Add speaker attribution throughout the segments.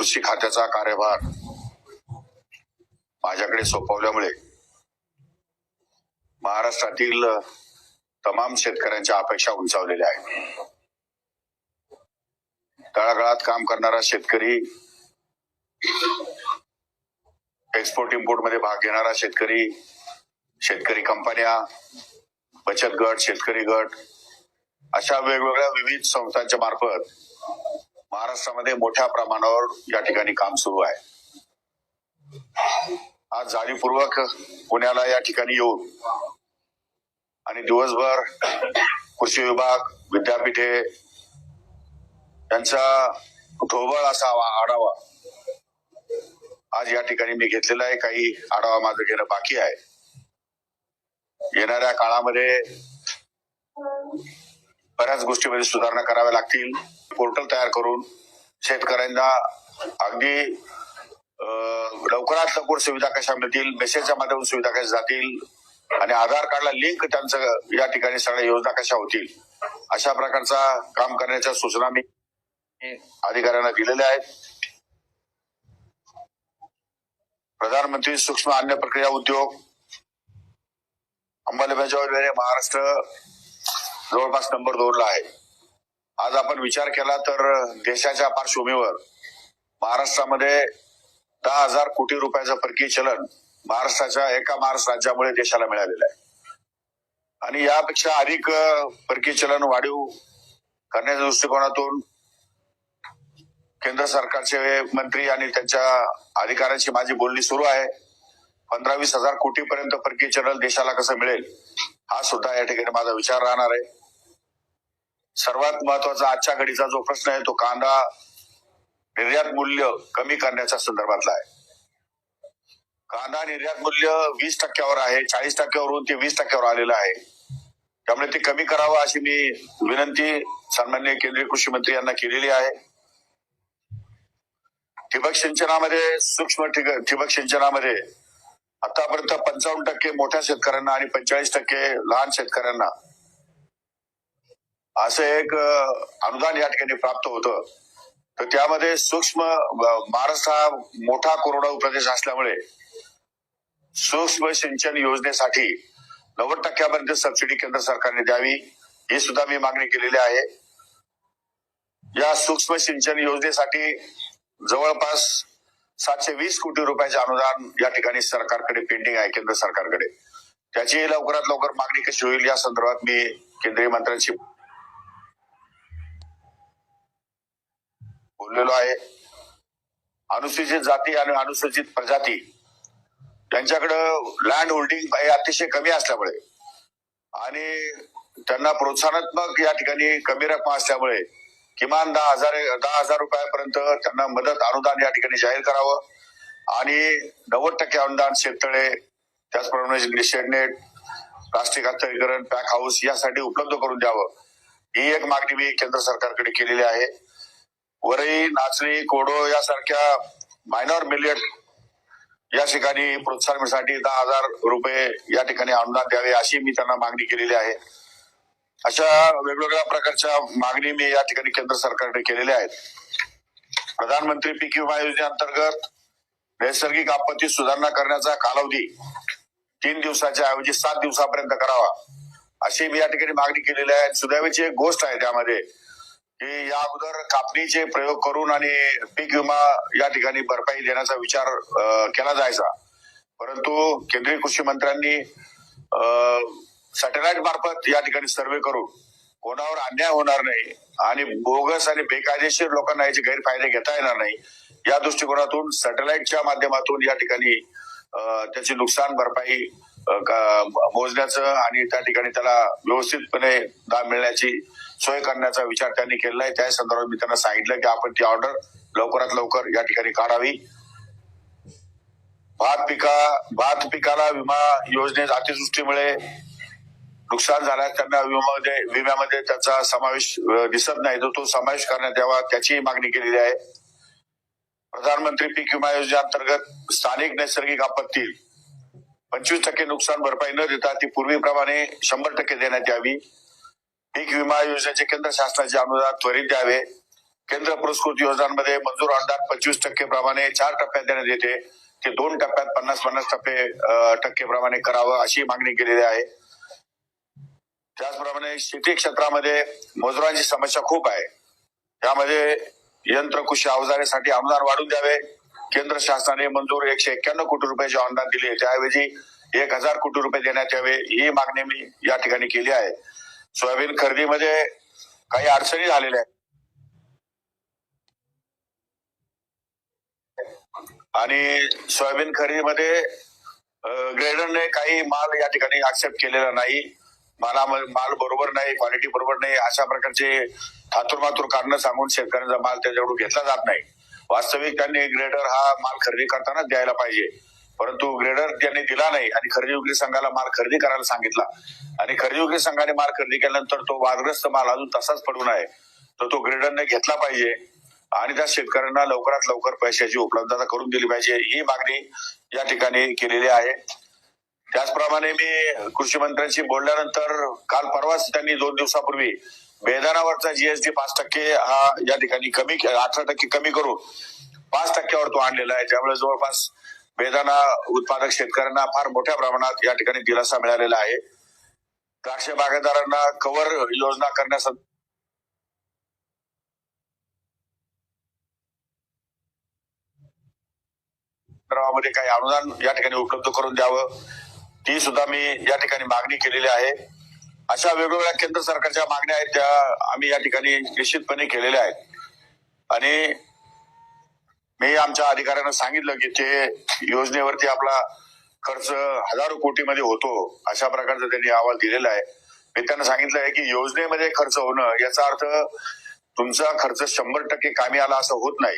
Speaker 1: कृषी खात्याचा कार्यभार माझ्याकडे सोपवल्यामुळे महाराष्ट्रातील तमाम शेतकऱ्यांच्या अपेक्षा उंचावलेल्या आहेत. तळागाळात काम करणारा शेतकरी एक्सपोर्ट इम्पोर्टमध्ये भाग घेणारा शेतकरी शेतकरी कंपन्या बचत गट शेतकरी गट अशा वेगवेगळ्या विविध संस्थांच्या मार्फत महाराष्ट्रामध्ये मोठ्या प्रमाणावर या ठिकाणी काम सुरू आहे. आज जाणीवपूर्वक पुण्याला या ठिकाणी येऊन आणि दिवसभर कृषी विभाग विद्यापीठे यांचा ढोबळ असा आढावा आज या ठिकाणी मी घेतलेला आहे. काही आढावा माझं घेणं बाकी आहे. येणाऱ्या काळामध्ये बऱ्याच गोष्टीमध्ये सुधारणा कराव्या लागतील. पोर्टल तयार करून शेतकऱ्यांना अगदी लवकरात लवकर सुविधा कशा मिळतील मेसेजच्या माध्यमातून सुविधा कशा जातील आणि आधार कार्डला लिंक त्यांचं या ठिकाणी सगळ्या योजना कशा होतील अशा प्रकारचा काम करण्याच्या सूचना मी अधिकाऱ्यांना दिलेल्या आहेत. प्रधानमंत्री सूक्ष्म अन्न प्रक्रिया उद्योग अंमलबजावणी महाराष्ट्र जवळपास नंबर दोनला आहे. आज आपण विचार केला तर देशाच्या पार्श्वभूमीवर महाराष्ट्रामध्ये दहा हजार कोटी रुपयाचं परकीय चलन महाराष्ट्राच्या एका महाराष्ट्र राज्यामुळे देशाला मिळालेलं आहे. आणि यापेक्षा अधिक परकीय चलन वाढीव करण्याच्या दृष्टिकोनातून केंद्र सरकारचे मंत्री आणि त्यांच्या अधिकाऱ्यांची माझी बोलणी सुरू आहे. पंधरा वीस हजार कोटी पर्यंत परकीय चलन देशाला कसं मिळेल हा सुद्धा या ठिकाणी माझा विचार राहणार आहे. सर्वात महत्त्वाचा आजच्या घडीचा जो प्रश्न आहे तो कांदा निर्यात मूल्य कमी करण्याच्या संदर्भातला आहे. कांदा निर्यात मूल्य वीस टक्क्यावर आहे चाळीस टक्क्यावरून ते वीस टक्क्यावर आलेलं आहे. त्यामुळे ते कमी करावं अशी मी विनंती सन्मान्य केंद्रीय कृषी मंत्री यांना केलेली आहे. ठिबक सिंचनामध्ये सूक्ष्म ठिबक सिंचनामध्ये आतापर्यंत पंचावन्न टक्के मोठ्या शेतकऱ्यांना आणि पंचेचाळीस टक्के लहान शेतकऱ्यांना असं एक अनुदान या ठिकाणी प्राप्त होतं. तर त्यामध्ये सूक्ष्म महाराष्ट्र हा मोठा कोरडवाहू प्रदेश असल्यामुळे सूक्ष्म सिंचन योजनेसाठी नव्वद टक्क्यापर्यंत सबसिडी केंद्र सरकारने द्यावी ही सुद्धा मी मागणी केलेली आहे. या सूक्ष्म सिंचन योजनेसाठी जवळपास सातशे वीस कोटी रुपयाचे अनुदान या ठिकाणी सरकारकडे पेंडिंग आहे केंद्र सरकारकडे. त्याची लवकरात लवकर मागणी कशी होईल या संदर्भात मी केंद्रीय मंत्र्यांशी बोललेलो आहे. अनुसूचित जाती आणि अनुसूचित प्रजाती त्यांच्याकडं लँड होल्डिंग हे अतिशय कमी असल्यामुळे आणि त्यांना प्रोत्साहनात्मक या ठिकाणी कमी रक्कम असल्यामुळे किमान दहा हजार दहा हजार रुपयापर्यंत त्यांना मदत अनुदान या ठिकाणी जाहीर करावं आणि नव्वद टक्के अनुदान शेततळे त्याचप्रमाणे शेडनेट प्लास्टिक हस्तांतरीकरण पॅक हाऊस यासाठी उपलब्ध करून द्यावं. ही एक मागणी मी केंद्र सरकारकडे केलेली आहे. वरई नाचणी कोडो यासारख्या मायनॉर मिलियट या ठिकाणी प्रोत्साहनासाठी दहा हजार रुपये या ठिकाणी अनुदान द्यावे अशी मी त्यांना मागणी केलेली आहे. अशा वेगवेगळ्या प्रकारच्या मागणी मी या ठिकाणी केंद्र सरकारकडे केलेल्या आहेत. प्रधानमंत्री पीक विमा योजनेअंतर्गत नैसर्गिक आपत्ती सुधारणा करण्याचा कालावधी तीन दिवसाच्या ऐवजी सात दिवसापर्यंत करावा अशी मी या ठिकाणी मागणी केलेली आहे. सुदैवाची एक गोष्ट आहे त्यामध्ये की या अगोदर कापणीचे प्रयोग करून आणि पीक विमा या ठिकाणी भरपाई देण्याचा विचार केला जायचा. परंतु केंद्रीय कृषी मंत्र्यांनी सॅटेलाइट मार्फत या ठिकाणी सर्वे करून कोणावर अन्याय होणार नाही आणि बोगस आणि बेकायदेशीर लोकांना याचे गैरफायदे घेता येणार नाही या दृष्टिकोनातून सॅटेलाइटच्या माध्यमातून या ठिकाणी त्याची नुकसान भरपाई का- मोजण्याचं आणि त्या ठिकाणी त्याला व्यवस्थितपणे दाब मिळण्याची सोय करण्याचा विचार त्यांनी केलेला आहे त्या संदर्भात मी त्यांना सांगितलं की आपण ती ऑर्डर लवकरात लवकर या ठिकाणी काढावी. भात पिका भात पिकाला विमा योजनेत अतिवृष्टीमुळे नुकसान झाल्यास त्यांना विम्यामध्ये विम्यामध्ये त्याचा समावेश दिसत नाही. तर तो समावेश करण्यात यावा त्याचीही मागणी केलेली आहे. प्रधानमंत्री पीक विमा योजनेअंतर्गत स्थानिक नैसर्गिक आपत्ती पंचवीस टक्के नुकसान भरपाई न देता ती पूर्वीप्रमाणे शंभर टक्के देण्यात यावी. पीक विमा योजनेचे केंद्र शासनाचे अनुदान त्वरित द्यावे. केंद्र पुरस्कृत योजनांमध्ये मंजूर अनुदान पंचवीस टक्के प्रमाणे चार टप्प्यात देण्यात येते. ते दोन टप्प्यात पन्नास पन्नास टप्पे टक्के प्रमाणे करावं अशी मागणी केलेली आहे. त्याचप्रमाणे शेती क्षेत्रामध्ये मजुरांची समस्या खूप आहे. त्यामध्ये यंत्र कृषी अवजारेसाठी अनुदान वाढवून द्यावे. केंद्र शासनाने मंजूर एकशे एक्क्याण्णव कोटी रुपयाचे अनुदान दिले त्याऐवजी एक हजार कोटी रुपये देण्यात यावे ही मागणी मी या ठिकाणी केली आहे. सोयाबीन खरेदीमध्ये काही अडचणी झालेल्या आहेत. आणि सोयाबीन खरेदीमध्ये ग्रेडरने काही माल या ठिकाणी ऍक्सेप्ट केलेला नाही. माला माल बरोबर नाही क्वालिटी बरोबर नाही अशा प्रकारचे थातुरमातुर कारण सांगून शेतकऱ्यांचा माल त्याच्याकडून घेतला जात नाही. वास्तविक त्यांनी ग्रेडर हा माल खरेदी करतानाच द्यायला पाहिजे. परंतु ग्रेडर त्यांनी दिला नाही आणि खरेदी विक्री संघाला माल खरेदी करायला सांगितला. आणि खरेदी विक्री संघाने माल खरेदी केल्यानंतर तो वादग्रस्त माल अजून तसाच पडून आहे. तर तो ग्रेडरने घेतला पाहिजे आणि त्या शेतकऱ्यांना लवकरात लवकर पैशाची उपलब्धता करून दिली पाहिजे. ही मागणी या ठिकाणी केलेली आहे. त्याचप्रमाणे मी कृषी मंत्र्यांशी बोलल्यानंतर काल परवाच त्यांनी दोन दिवसापूर्वी बेदानावरचा जीएसटी पाच टक्के हा या ठिकाणी कमी अठरा टक्के कमी करून पाच टक्क्यावर तो आणलेला आहे. त्यामुळे जवळपास बेदाना उत्पादक शेतकऱ्यांना फार मोठ्या प्रमाणात या ठिकाणी दिलासा मिळालेला आहे. द्राक्ष बागायतदारांना कव्हर योजना करण्यास मध्ये काही अनुदान या ठिकाणी उपलब्ध करून द्यावं. ती सुद्धा मी या ठिकाणी मागणी केलेली आहे. अशा वेगवेगळ्या केंद्र सरकारच्या मागण्या आहेत त्या आम्ही या ठिकाणी निश्चितपणे केलेल्या आहेत. आणि मी आमच्या अधिकाऱ्यांना सांगितलं की ते योजनेवरती आपला खर्च हजारो कोटीमध्ये होतो अशा प्रकारचा त्यांनी अहवाल दिलेला आहे. मी त्यांना सांगितलं आहे की योजनेमध्ये खर्च होणं याचा अर्थ तुमचा खर्च शंभर टक्के कामी आला असं होत नाही.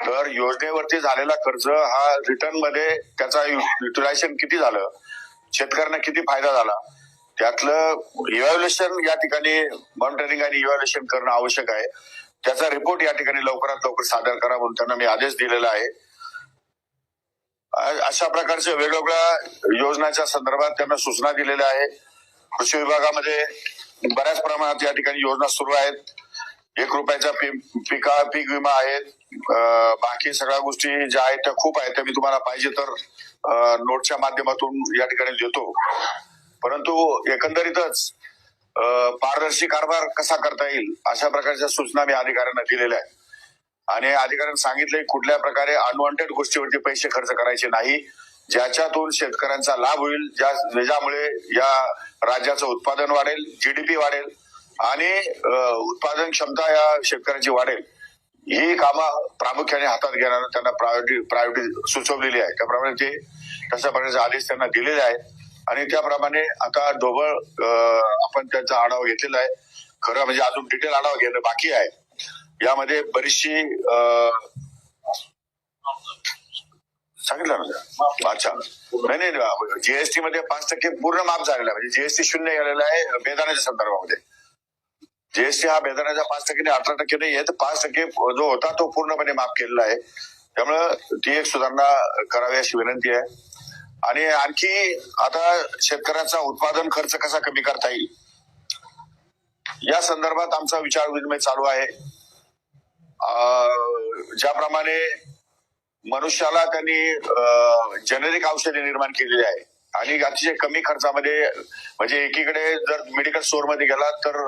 Speaker 1: तर योजनेवरती झालेला खर्च हा रिटर्नमध्ये त्याचा युटिलायझेशन किती झालं शेतकऱ्यांना किती फायदा झाला त्यातलं इव्हॅल्युएशन या ठिकाणी मॉनिटरिंग आणि इव्हॅल्युएशन करणं आवश्यक आहे. त्याचा रिपोर्ट या ठिकाणी लवकरात लवकर सादर करा म्हणून त्यांना मी आदेश दिलेला आहे. अशा प्रकारच्या वेगवेगळ्या योजनांच्या संदर्भात त्यांना सूचना दिलेल्या आहे कृषी विभागामध्ये बऱ्याच प्रमाणात या ठिकाणी योजना सुरू आहेत. एक रुपयाचा पिका पीक विमा आहेत. बाकी सगळ्या गोष्टी ज्या आहेत त्या खूप आहेत त्या मी तुम्हाला पाहिजे तर नोटच्या माध्यमातून या ठिकाणी देतो. परंतु एकंदरीतच पारदर्शी कारभार कसा करता येईल अशा प्रकारच्या सूचना मी अधिकाऱ्यांना दिलेल्या आहेत. आणि अधिकाऱ्यांनी सांगितले कुठल्या प्रकारे अनवॉन्टेड गोष्टीवरती पैसे खर्च करायचे नाही. ज्याच्यातून शेतकऱ्यांचा लाभ होईल ज्या ज्यामुळे या राज्याचं उत्पादन वाढेल जीडीपी वाढेल आणि उत्पादन क्षमता या शेतकऱ्यांची वाढेल. ही कामं प्रामुख्याने हातात घेणार त्यांना प्रायोरिटी प्रायोरिटी सुचवलेली आहे. त्याप्रमाणे ते तशा प्रकारचे आदेश त्यांना दिलेले आहेत. आणि त्याप्रमाणे आता ढोबळ आपण त्यांचा आढावा घेतलेला आहे. खरं म्हणजे अजून डिटेल आढावा घेणं बाकी आहे. यामध्ये बरीचशी सांगितलं ना? अच्छा. नाही नाही जीएसटी मध्ये पाच टक्के पूर्ण माफ झालेला आहे. म्हणजे जीएसटी शून्य गेलेला आहे बेदाण्याच्या संदर्भामध्ये. जीएसटी हा बेदाण्याचा पाच टक्के अठरा टक्के नाही आहे. तर पाच टक्के जो होता तो पूर्णपणे माफ केलेला आहे. त्यामुळं ती एक सुधारणा करावी अशी विनंती आहे. आणि आणखी आता शेतकऱ्याचा उत्पादन खर्च कसा कमी करता येईल? या संदर्भात आमचा विचार विनिमय चालू आहे. ज्याप्रमाणे मनुष्याला त्यांनी जेनेरिक औषधे निर्माण केलेली आहे आणि अतिशय कमी खर्चामध्ये म्हणजे एकीकडे जर मेडिकल स्टोअरमध्ये गेला तर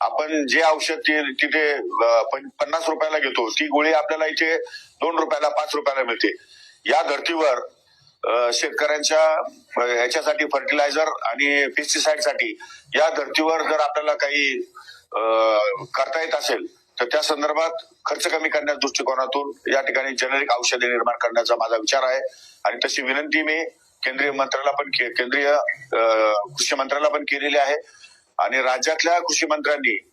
Speaker 1: आपण जे औषध तिथे पन्नास रुपयाला घेतो. ती गोळी आपल्याला इथे दोन रुपयाला पाच रुपयाला मिळते. या धर्तीवर शेतकऱ्यांच्या ह्याच्यासाठी फर्टिलायझर आणि पेस्टिसाइडसाठी या धर्तीवर जर आपल्याला काही करता येत असेल तर त्या संदर्भात खर्च कमी करण्याच्या दृष्टिकोनातून या ठिकाणी जेनेरिक औषधे निर्माण करण्याचा माझा विचार आहे. आणि तशी विनंती मी केंद्रीय मंत्र्याला पण के- केंद्रीय कृषी मंत्र्याला पण केलेली आहे. आणि राज्यातल्या कृषी मंत्र्यांनी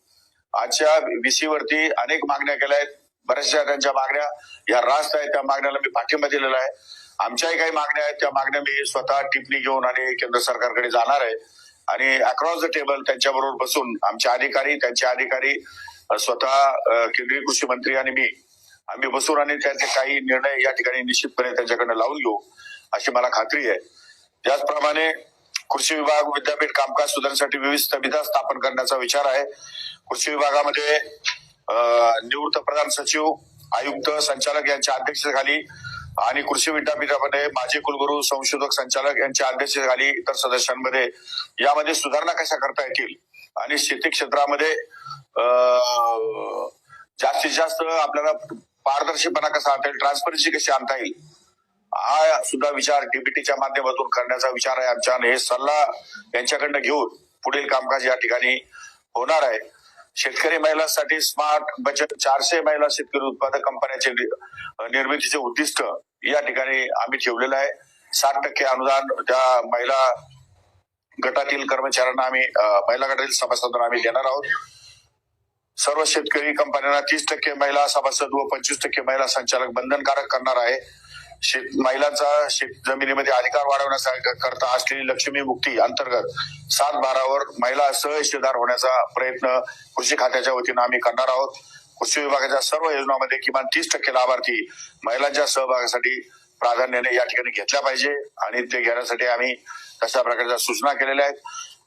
Speaker 1: आजच्या VC अनेक मागण्या केल्या आहेत. बऱ्याचशा त्यांच्या मागण्या या रास्त आहेत. त्या मागण्याला मी पाठिंबा दिलेला आहे. आमच्याही काही मागण्या आहेत. त्या मागण्या मी स्वतः टिप्पणी घेऊन आणि केंद्र सरकारकडे जाणार आहे. आणि अक्रॉस द टेबल त्यांच्याबरोबर बसून आमचे अधिकारी त्यांचे अधिकारी स्वतः केंद्रीय कृषी मंत्री आणि मी आम्ही बसून आणि त्याचे काही निर्णय या ठिकाणी निश्चितपणे त्यांच्याकडनं लावून घेऊ अशी मला खात्री आहे. त्याचप्रमाणे कृषी विभाग विद्यापीठ कामकाज सुधारण्यासाठी विविध समित्या स्थापन करण्याचा विचार आहे. कृषी विभागामध्ये निवृत्त प्रधान सचिव आयुक्त संचालक यांच्या अध्यक्षतेखाली आणि कृषी विद्यापीठामध्ये माजी कुलगुरू संशोधक संचालक यांच्या अध्यक्षतेखाली इतर सदस्यांमध्ये यामध्ये सुधारणा कशा करता येतील? आणि शेती क्षेत्रामध्ये जास्तीत जास्त आपल्याला पारदर्शीपणा कसा आणता येईल? ट्रान्सपरन्सी कशी आणता येईल? हा सुद्धा विचार डीबीटीच्या माध्यमातून करण्याचा विचार आहे आमच्या हे सल्ला यांच्याकडनं घेऊन पुढील कामकाज या ठिकाणी होणार आहे. शेतकरी महिलांसाठी स्मार्ट बचत चारशे महिला शेतकरी उत्पादक कंपन्याचे नि- निर्मितीचे उद्दिष्ट या ठिकाणी आम्ही ठेवलेलं आहे. साठ टक्के अनुदान त्या महिला गटातील कर्मचाऱ्यांना आम्ही महिला गटातील सभासदांना आम्ही देणार आहोत. सर्व शेतकरी कंपन्यांना तीस टक्के महिला सभासद व पंचवीस टक्के महिला संचालक बंधनकारक करणार आहे. शेत महिलांचा शेत जमिनीमध्ये अधिकार वाढवण्यासाठी करता असलेली लक्ष्मी मुक्ती अंतर्गत सात बारावर महिला सहहिस्सेदार होण्याचा प्रयत्न कृषी खात्याच्या वतीनं आम्ही करणार आहोत. कृषी विभागाच्या सर्व योजनांमध्ये किमान तीस टक्के लाभार्थी महिलांच्या सहभागासाठी प्राधान्याने या ठिकाणी घेतल्या पाहिजे आणि ते घेण्यासाठी आम्ही तशा प्रकारच्या सूचना केलेल्या आहेत.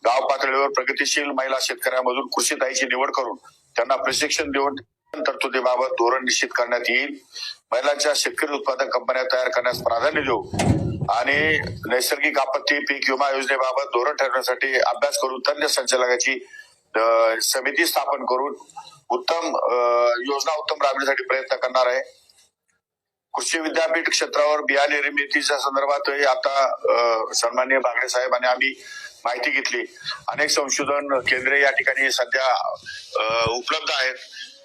Speaker 1: गाव पातळीवर प्रगतीशील महिला शेतकऱ्यांमधून कृषीताईची निवड करून त्यांना प्रशिक्षण देऊन तरतुदीबाबत धोरण निश्चित करण्यात येईल. महिलांच्या शेतकरी उत्पादक कंपन्या तयार करण्यास प्राधान्य देऊ. आणि नैसर्गिक आपत्ती पीक विमा योजनेबाबत धोरण ठरवण्यासाठी अभ्यास करून तज्ञ संचालकाची समिती स्थापन करून उत्तम योजना उत्तम राबविण्यासाठी प्रयत्न करणार आहे. कृषी विद्यापीठ क्षेत्रावर बियाणे निर्मितीच्या संदर्भात आता सन्मान्य बागडे साहेब आणि आम्ही माहिती घेतली. अनेक संशोधन केंद्रे या ठिकाणी सध्या उपलब्ध आहेत.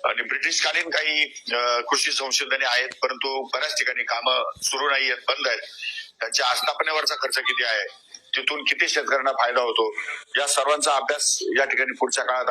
Speaker 1: आणि ब्रिटिशकालीन काही कृषी संशोधने आहेत परंतु बऱ्याच ठिकाणी कामं सुरू नाही आहेत बंद आहेत. त्यांच्या आस्थापनेवरचा खर्च किती आहे? तिथून किती शेतकऱ्यांना फायदा होतो? या सर्वांचा अभ्यास या ठिकाणी पुढच्या काळात